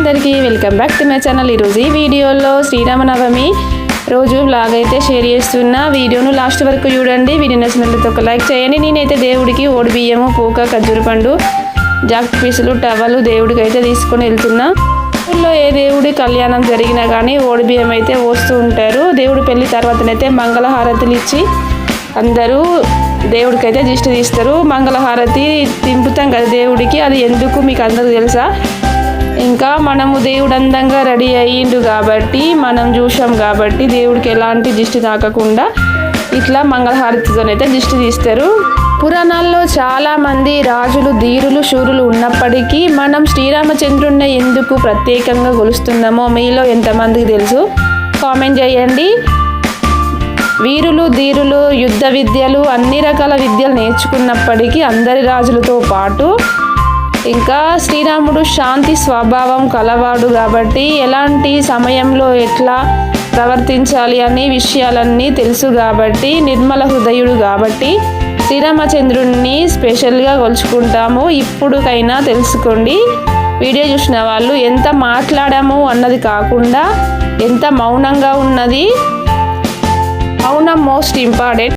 అందరికీ welcome back to my channel. ఈరోజు ఈ వీడియోలో శ్రీరామనవమి రోజు బ్లాగ్ అయితే షేర్ చేస్తున్న వీడియోను లాస్ట్ వరకు చూడండి. వీడియో నచ్చినట్లయితే ఒక లైక్ చేయండి. నేనైతే దేవుడికి ఓడి బియ్యము పూక ఖర్జూర పండు జాక్ పీసులు టవలు దేవుడికి అయితే తీసుకొని వెళ్తున్నా. ఊళ్ళో ఏ దేవుడి కళ్యాణం జరిగినా కానీ ఓడి బియ్యం అయితే పోస్తూ ఉంటారు. దేవుడి పెళ్ళి తర్వాతనైతే మంగళహారతులు ఇచ్చి అందరూ దేవుడికైతే దిష్టి తీస్తారు. మంగళహారతి తింపుతాం కదా దేవుడికి. అది ఎందుకు మీకు అందరూ తెలుసా? ఇంకా మనము దేవుడు అందంగా రెడీ అయ్యిండు కాబట్టి మనం చూసాం కాబట్టి దేవుడికి ఎలాంటి దిష్టి తాకకుండా ఇట్లా మంగళహారతితోనైతే దిష్టి తీస్తారు. పురాణాల్లో చాలామంది రాజులు ధీరులు శూరులు ఉన్నప్పటికీ మనం శ్రీరామచంద్రుడిని ఎందుకు ప్రత్యేకంగా కొలుస్తున్నామో మీలో ఎంతమందికి తెలుసు? కామెంట్ చేయండి. వీరులు ధీరులు యుద్ధ విద్యలు అన్ని రకాల విద్యలు నేర్చుకున్నప్పటికీ అందరి రాజులతో పాటు ఇంకా శ్రీరాముడు శాంతి స్వభావం కలవాడు కాబట్టి ఎలాంటి సమయంలో ఎట్లా ప్రవర్తించాలి అనే విషయాలన్నీ తెలుసు కాబట్టి నిర్మల హృదయుడు కాబట్టి శ్రీరామచంద్రుడిని స్పెషల్గా కొలుచుకుంటాము. ఇప్పుడుకైనా తెలుసుకోండి. వీడియో చూసిన వాళ్ళు ఎంత మాట్లాడాము అన్నది కాకుండా ఎంత మౌనంగా ఉన్నది. మౌనం మోస్ట్ ఇంపార్టెంట్.